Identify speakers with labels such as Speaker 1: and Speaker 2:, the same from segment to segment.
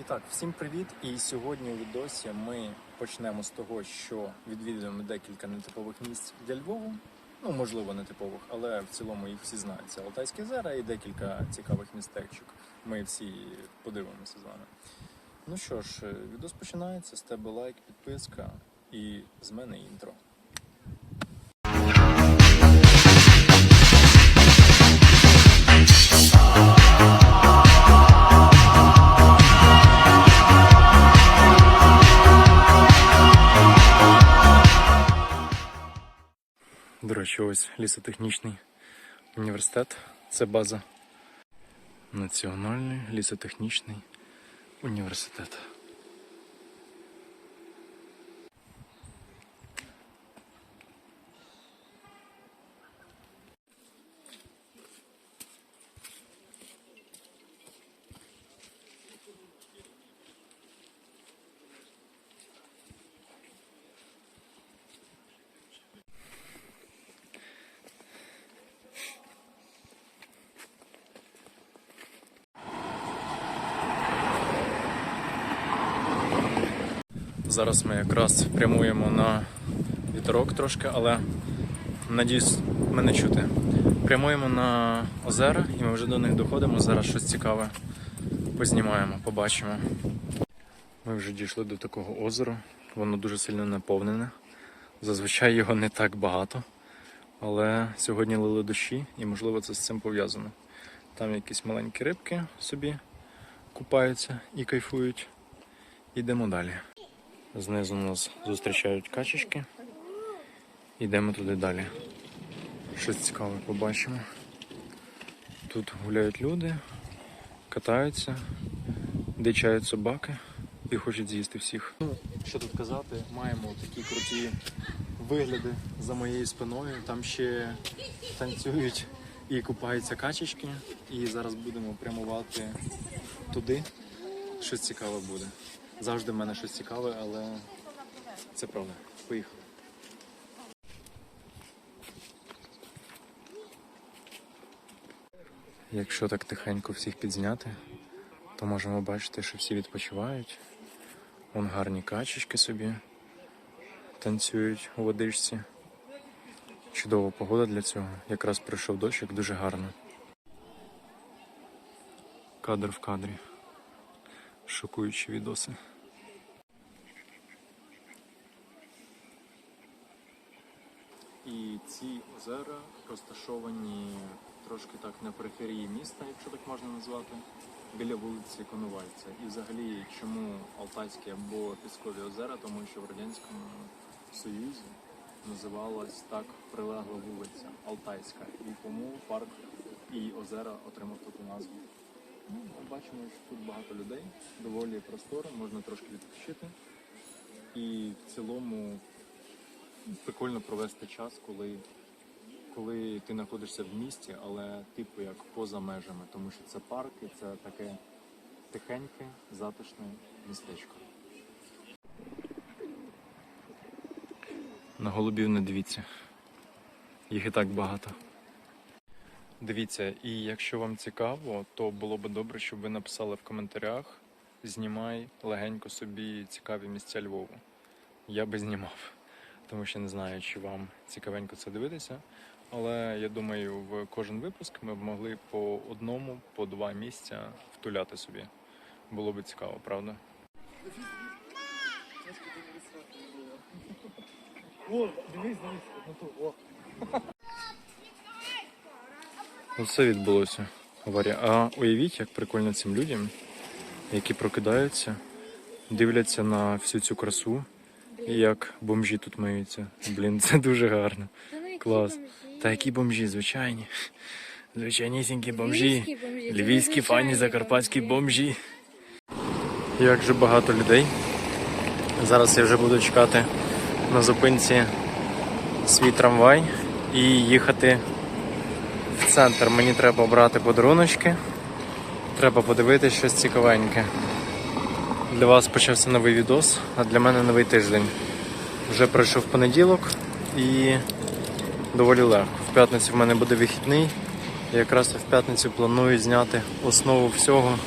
Speaker 1: І так, всім привіт! І сьогодні у відосі ми почнемо з того, що відвідуємо декілька нетипових місць для Львову. Ну, можливо, нетипових, але в цілому їх всі знають. Це Алтайське озера і декілька цікавих містечок. Ми всі подивимося з вами. Ну що ж, відос починається. З тебе лайк, підписка і з мене інтро. До ось лісотехнічний університет. Це база. Національний лісотехнічний університет. Зараз ми якраз прямуємо на вітерок трошки, але надіюсь, мене чути. Прямуємо на озера і ми вже до них доходимо. Зараз щось цікаве познімаємо, побачимо. Ми вже дійшли до такого озера. Воно дуже сильно наповнене. Зазвичай його не так багато. Але сьогодні лили дощі і, можливо, це з цим пов'язано. Там якісь маленькі рибки собі купаються і кайфують. Йдемо далі. Знизу нас зустрічають качечки. Йдемо туди далі. Щось цікаве побачимо. Тут гуляють люди, катаються, дичають собаки і хочуть з'їсти всіх. Ну, що тут казати, маємо такі круті вигляди за моєю спиною. Там ще танцюють і купаються качечки. І зараз будемо прямувати туди. Щось цікаве буде. Завжди в мене щось цікаве, але це правда. Поїхали. Якщо так тихенько всіх підзняти, то можемо бачити, що всі відпочивають. Вон гарні качечки собі танцюють у водичці. Чудова погода для цього. Якраз прийшов дощик дуже гарно. Кадр в кадрі. Шокуючі відоси. І ці озера розташовані трошки так на периферії міста, якщо так можна назвати, біля вулиці Коновальця. І взагалі, чому Алтайські або Піскові озера, тому що в Радянському Союзі називалась так прилегла вулиця Алтайська. І тому парк і озера отримав таку назву. Ну, бачимо, що тут багато людей, доволі просторо, можна трошки відпочити. І в цілому прикольно провести час, коли, коли ти знаходишся в місті, але типу як поза межами, тому що це парк і це таке тихеньке, затишне містечко. На голубів не дивіться. Їх і так багато. Дивіться, і якщо вам цікаво, то було б добре, щоб ви написали в коментарях. Знімай легенько собі цікаві місця Львову. Я би знімав, тому що не знаю, чи вам цікавенько це дивитися. Але я думаю, в кожен випуск ми б могли по одному, по два місця втуляти собі. Було би цікаво, правда?
Speaker 2: О, дивись, дивись, о.
Speaker 1: Оце відбулося. Аварія. А уявіть, як прикольно цим людям, які прокидаються, дивляться на всю цю красу, і як бомжі тут миються. Блін, це дуже гарно.
Speaker 3: Ну
Speaker 1: Клас. Та які бомжі, звичайні. Звичайнісінькі бомжі.
Speaker 3: Львівські
Speaker 1: фані, закарпатські
Speaker 3: бомжі.
Speaker 1: Як же багато людей. Зараз я вже буду чекати на зупинці свій трамвай і їхати в центр. Мені треба брати подаруночки. Треба подивитися щось цікавеньке. Для вас почався новий відос, а для мене новий тиждень. Вже пройшов понеділок і доволі легко. В п'ятницю в мене буде вихідний. І якраз в п'ятницю планую зняти основу всього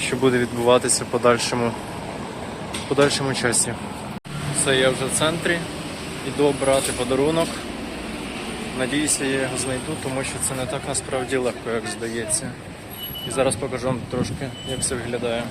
Speaker 1: що буде відбуватися в подальшому, подальшому часі. Все, я вже в центрі. Іду брати подарунок. Надіюся, я його знайду, тому що це не так насправді легко, як здається. І зараз покажу вам трошки, як все виглядає.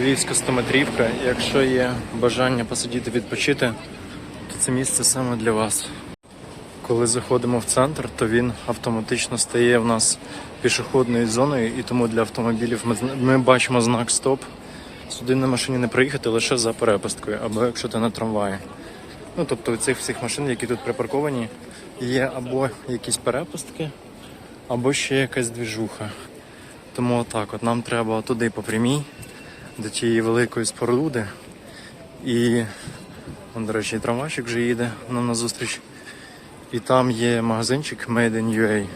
Speaker 1: Львівська стометрівка. Якщо є бажання посидіти відпочити, то це місце саме для вас. Коли заходимо в центр, то він автоматично стає в нас пішохідною зоною, і тому для автомобілів ми, ми бачимо знак Стоп. Сюди на машині не проїхати лише за перепусткою, або якщо ти на трамваї. Ну тобто у цих всіх машин, які тут припарковані, є або якісь перепустки, або ще якась двіжуха. Тому отак, от нам треба туди по прямій, до тієї великої споруди. І, до речі, трамвайчик вже їде нам на зустріч. І там є магазинчик Made in UA.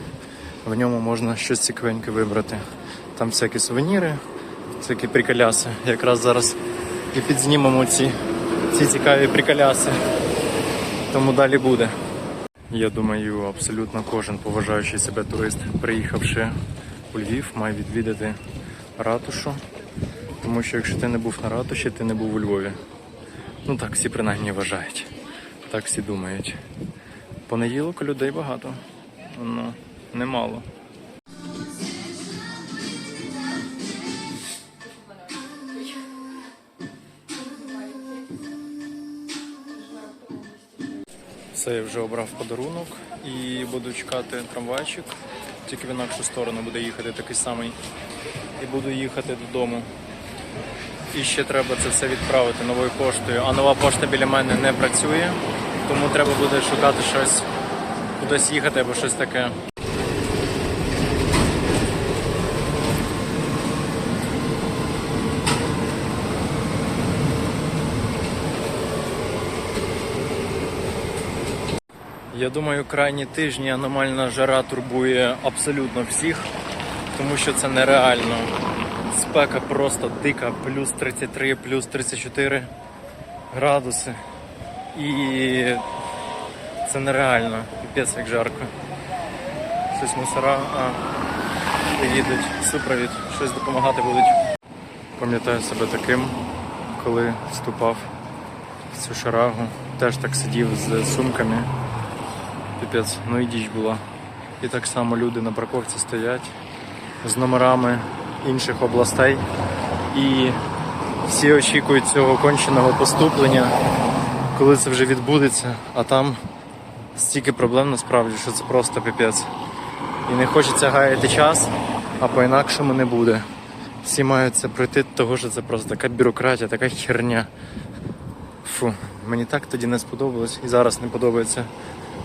Speaker 1: В ньому можна щось цікавеньке вибрати. Там всякі сувеніри, всякі приколяси. Якраз зараз і підзнімемо ці, ці цікаві приколяси. Тому далі буде. Я думаю, абсолютно кожен поважаючий себе турист, приїхавши у Львів, має відвідати ратушу. Тому що якщо ти не був на ратуші, ти не був у Львові. Ну так всі принаймні вважають. Так всі думають. Понеділок людей багато. Ну, немало. Все, я вже обрав подарунок і буду чекати трамвайчик. Тільки в інакшу сторону буде їхати такий самий. І буду їхати додому. І ще треба це все відправити новою поштою. А нова пошта біля мене не працює, тому треба буде шукати щось, кудись їхати або щось таке. Я думаю, крайні тижні аномальна жара турбує абсолютно всіх, тому що це нереально. Спека просто дика, плюс 33, плюс 34 градуси. І це нереально. Піпець як жарко. Щось мусора, а їдуть супровід, щось допомагати будуть. Пам'ятаю себе таким, коли вступав в цю шарагу. Теж так сидів з сумками. Піпець, ну і діч була. І так само люди на парковці стоять з номерами інших областей. І всі очікують цього конченого поступлення, коли це вже відбудеться, а там стільки проблем насправді, що це просто піпець. І не хочеться гаяти час, а по-інакшому не буде. Всі мають це пройти, того що це просто така бюрократія, така херня. Фу, мені так тоді не сподобалось і зараз не подобається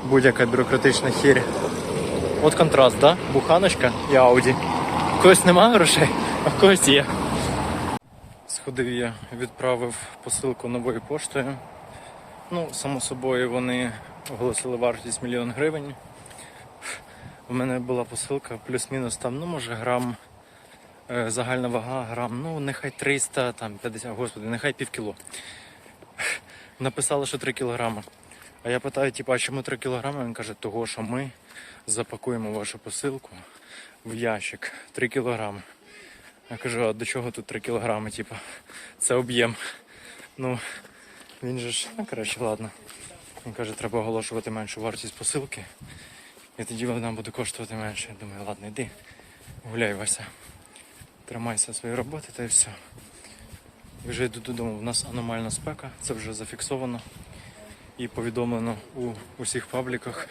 Speaker 1: будь-яка бюрократична хір. От контраст, да? Буханочка і Ауді. Когось немає грошей, а когось є. Сходив я, відправив посилку новою поштою. Ну, само собою, вони оголосили вартість мільйон гривень. У мене була посилка плюс-мінус там, ну може грам, е, загальна вага грам, ну нехай 300, там 50, господи, нехай пів кіло. Написали, що 3 кілограми. А я питаю, типу, а чому 3 кілограми? Він каже, того, що ми запакуємо вашу посилку в ящик 3 кілограми. Я кажу, а до чого тут 3 кілограми? Типу, це об'єм. Ну, він же ж, ну коротше, ладно. Він каже, треба оголошувати меншу вартість посилки. І тоді вона буде коштувати менше. Я думаю, ладно, йди, гуляй, Вася. Тримайся своєї роботи та і все. Вже йду додому. У нас аномальна спека, це вже зафіксовано і повідомлено у усіх пабліках.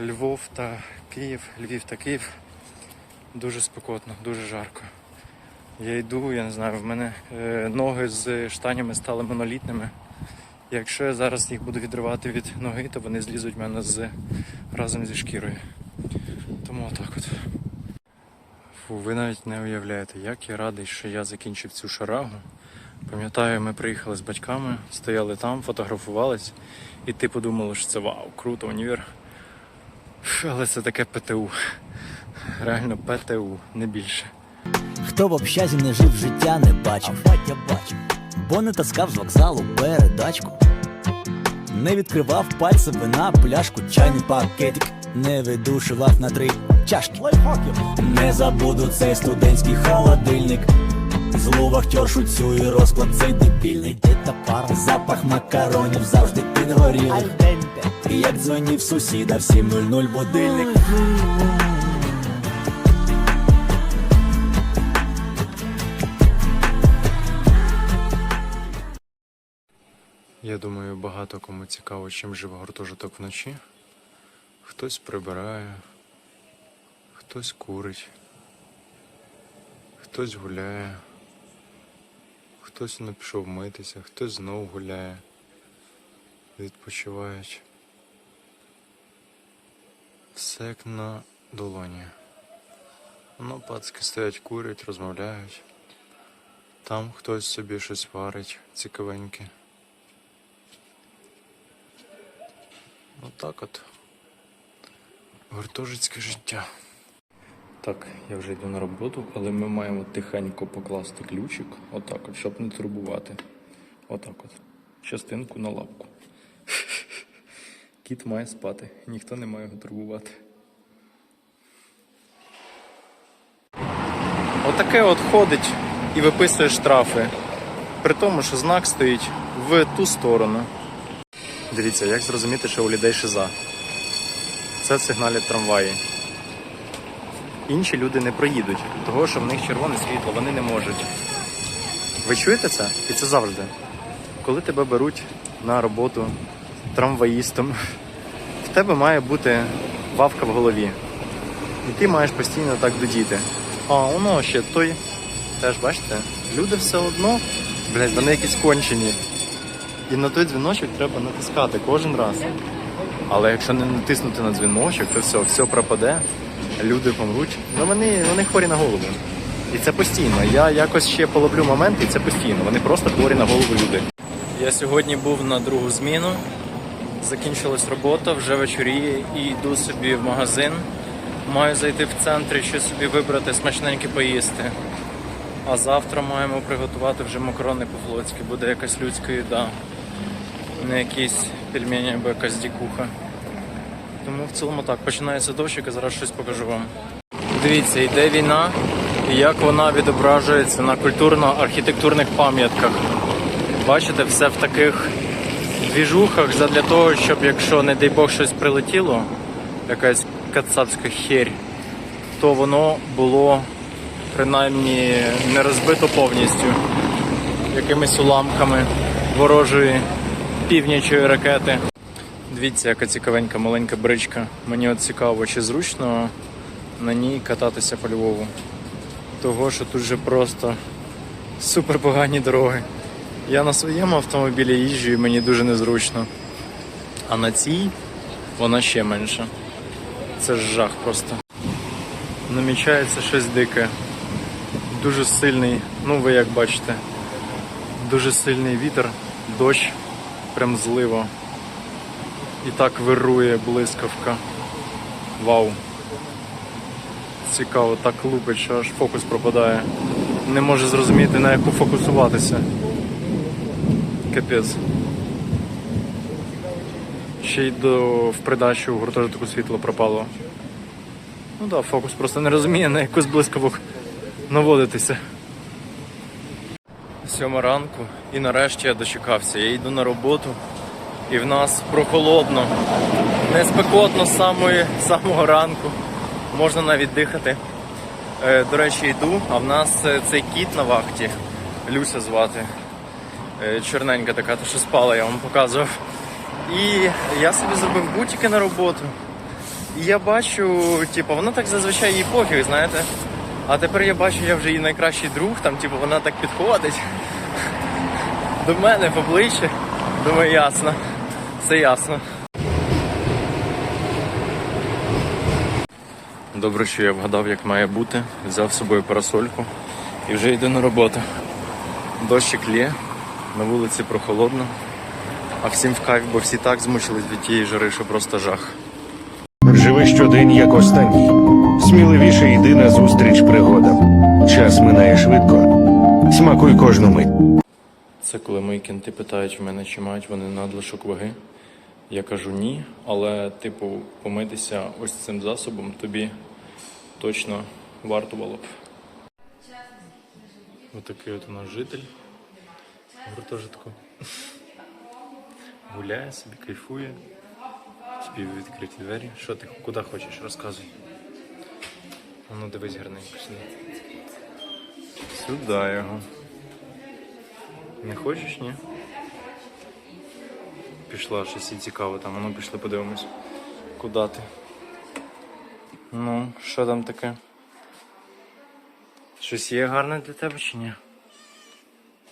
Speaker 1: Львов та Київ, Львів та Київ. Дуже спекотно, дуже жарко. Я йду, я не знаю, в мене е, ноги з штанями стали монолітними. Якщо я зараз їх буду відривати від ноги, то вони злізуть в мене з, разом зі шкірою. Тому отак от. Фу, ви навіть не уявляєте, як я радий, що я закінчив цю шарагу. Пам'ятаю, ми приїхали з батьками, стояли там, фотографувались, і ти подумали, що це вау, круто, універ. Але це таке ПТУ. Реально ПТУ, не більше.
Speaker 3: Хто в общазі не жив, життя не бачив, батя бачив, бо не таскав з вокзалу передачку, не відкривав пальцем вина, пляшку, чайний пакетик, не видушував на три чашки. Не забуду цей студентський холодильник. Злу вахтершу цю і розклад цей дебільний. Пара? Запах макаронів завжди підгорілих І як дзвонів сусіда в 7.00 будильник
Speaker 1: Я думаю, багато кому цікаво, чим живе гуртожиток вночі. Хтось прибирає, хтось курить, хтось гуляє, хтось не пішов митися, хтось знов гуляє, відпочивають. Все як на долоні. Ну, пацки стоять, курять, розмовляють. Там хтось собі щось варить цікавеньке. Отак от. Гуртожитське життя. Так, я вже йду на роботу, але ми маємо тихенько покласти ключик, отак от, щоб не турбувати. Отак от. Частинку на лапку. Кіт має спати, ніхто не має його турбувати. Отаке от ходить і виписує штрафи. При тому, що знак стоїть в ту сторону. Дивіться, як зрозуміти, що у людей шиза. Це сигналять трамваї. Інші люди не проїдуть, того що в них червоне світло, вони не можуть. Ви чуєте це? І це завжди. Коли тебе беруть на роботу трамваїстом, в тебе має бути вавка в голові. І ти маєш постійно так дудіти. А, воно ще той. Теж бачите, люди все одно, блядь, вони якісь кончені. І на той дзвіночок треба натискати кожен раз. Але якщо не натиснути на дзвіночок, то все, все пропаде, люди помруть. Ну вони, вони хворі на голову. І це постійно. Я якось ще полоблю момент, і це постійно. Вони просто хворі на голову люди. Я сьогодні був на другу зміну. Закінчилась робота, вже вечоріє і йду собі в магазин. Маю зайти в центр щось собі вибрати, смачненьке поїсти. А завтра маємо приготувати вже макарони по-флотськи, буде якась людська їда. Не якісь пельмені або якась дікуха. Тому в цілому так, починається дощик, і зараз щось покажу вам. Дивіться, йде війна, і як вона відображується на культурно-архітектурних пам'ятках. Бачите, все в таких двіжухах задля того, щоб якщо, не дай Бог, щось прилетіло, якась кацапська херь, то воно було принаймні не розбито повністю якимись уламками ворожої північої ракети. Дивіться, яка цікавенька маленька бричка. Мені от цікаво, чи зручно на ній кататися по Львову. Того, що тут же просто супер погані дороги. Я на своєму автомобілі їжджу і мені дуже незручно. А на цій вона ще менша. Це жах просто. Намічається щось дике. Дуже сильний, ну ви як бачите, дуже сильний вітер, дощ, прям злива. І так вирує блискавка. Вау. Цікаво, так лупить, що аж фокус пропадає. Не може зрозуміти на яку фокусуватися. Капець. Ще й до в придачу гуртожитку світло пропало. Ну так, да, фокус просто не розуміє на яку з блискавок наводитися. Сьома ранку і нарешті я дочекався. Я йду на роботу і в нас прохолодно, не спекотно з самої, самого ранку. Можна навіть дихати. Е, до речі, йду, а в нас е, цей кіт на вахті, Люся звати. Е, чорненька така, та що спала, я вам показував. І я собі зробив бутики на роботу. І я бачу, типу, вона так зазвичай їй пофіг, знаєте. А тепер я бачу, я вже її найкращий друг, там, типу, вона так підходить до мене в обличчя. Думаю, ясно. Все ясно. Добре, що я вгадав, як має бути. Взяв з собою парасольку і вже йду на роботу. Дощик лє, на вулиці прохолодно, а всім в кайф, бо всі так змучились від тієї жари, що просто жах.
Speaker 4: Живи щодень як останній. Сміливіше йди на зустріч пригодам. Час минає швидко. Смакуй кожну мить.
Speaker 1: Це коли мої кінти питають в мене, чи мають вони надлишок ваги. Я кажу ні, але, типу, помитися ось цим засобом тобі точно варто було б. Отакий от у нас житель гуртожитку. Гуляє собі, кайфує. Спів відкриті двері. Що ти куди хочеш, розказуй. А Ну дивись гарненько сюди. Сюди його. Не хочеш, ні? Пішла щось і цікаво там, ну пішли подивимось. Куди ти? Ну, що там таке? Щось є гарне для тебе чи ні?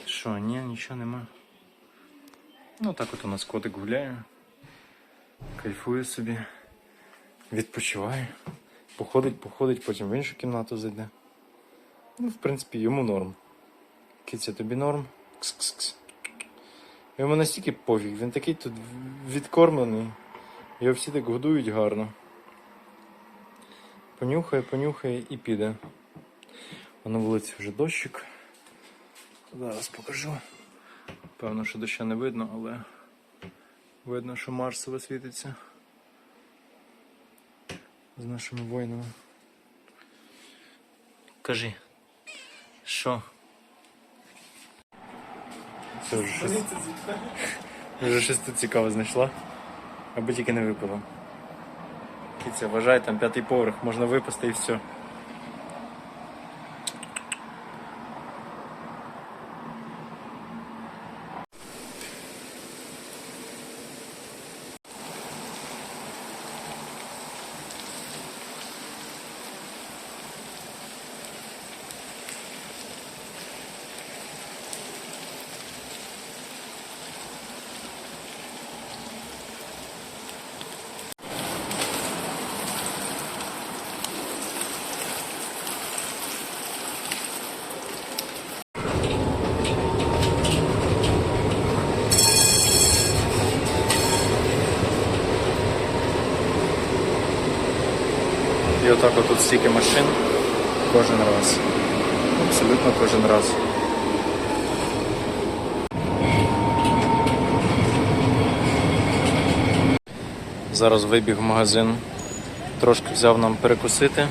Speaker 1: Що, ні, нічого нема. Ну так от у нас котик гуляє. Кайфує собі. Відпочиває. Походить, походить, потім в іншу кімнату зайде. Ну, в принципі, йому норм. Киця, тобі норм? Кс-кс-кс. Йому настільки пофіг, він такий тут відкормлений. Його всі так годують гарно. Понюхає, понюхає і піде. А на вулиці вже дощик. Зараз покажу. Певно, що доща не видно, але видно, що Марсове світиться. З нашими воїнами. Кажи. Що? Це вже щось. Вже щось тут цікаве знайшла. Аби тільки не випила. Кіця, вважай, там п'ятий поверх, можна випасти і все. І отак от тут стільки машин кожен раз. Абсолютно кожен раз. Зараз вибіг в магазин, трошки взяв нам перекусити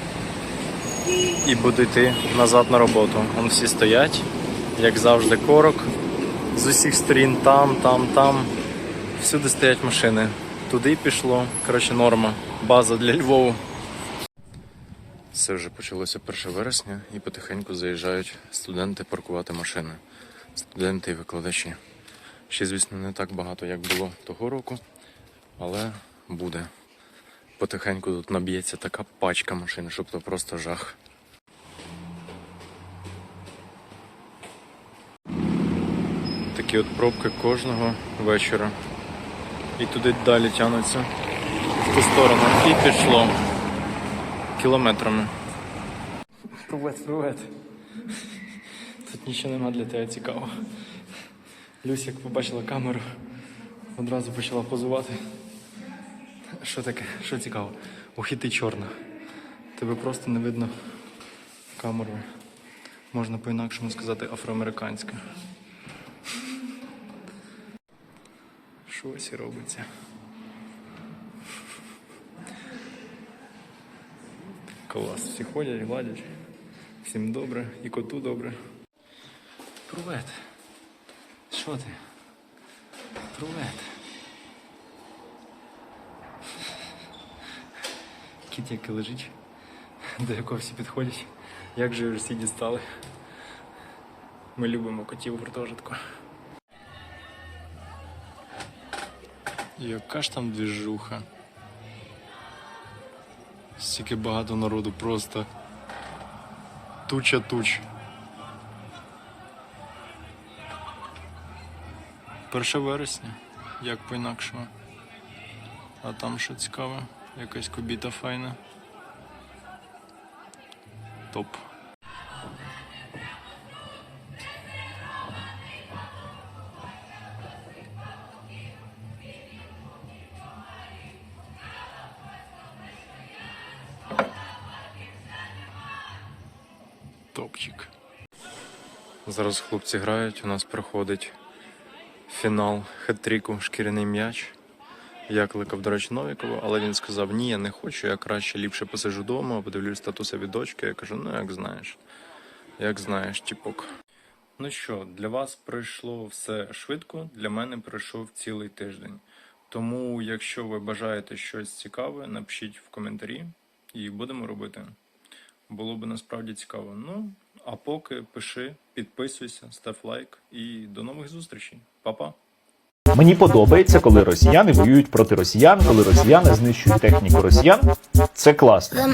Speaker 1: і буду йти назад на роботу. Вон всі стоять, як завжди, корок. З усіх сторін там, там, там. Всюди стоять машини. Туди пішло. Коротше, норма. База для Львову. Це вже почалося 1 вересня і потихеньку заїжджають студенти паркувати машини. Студенти і викладачі. Ще, звісно, не так багато, як було того року, але буде. Потихеньку тут наб'ється така пачка машин, щоб то просто жах. Такі от пробки кожного вечора. І туди далі тянуться в ту сторону. І пішло кілометрами. Привет, привет. Тут нічого нема для тебе цікавого. Люся, як побачила камеру, одразу почала позувати. Що таке? Що цікаво? Ох, і чорна. Тебе просто не видно камерою. Можна по-інакшому сказати афроамериканська. Щось і робиться. Клас, всі ходять, гладять. Всім добре, і коту добре. Привет. Що ти? Привет. Кіт який лежить, до якого всі підходять. Як же всі дістали. Ми любимо котів в гуртожитку. Яка ж там двіжуха. Стільки багато народу, просто туча туч. Перше вересня, як по-інакшому. А там що цікаве, якась кобіта файна. Топ. Зараз хлопці грають, у нас проходить фінал хет-тріку шкіряний м'яч. Я кликав, до речі, Новікова, але він сказав: ні, я не хочу, я краще ліпше посижу вдома, подивлюсь статуси від дочки. Я кажу, ну як знаєш, як знаєш, тіпок. Ну що, для вас пройшло все швидко, для мене пройшов цілий тиждень. Тому, якщо ви бажаєте щось цікаве, напишіть в коментарі і будемо робити. Було б насправді цікаво. Ну, а поки пиши, підписуйся, став лайк і до нових зустрічей. Па-па!
Speaker 5: Мені подобається, коли росіяни воюють проти росіян, коли росіяни знищують техніку росіян. Це класно.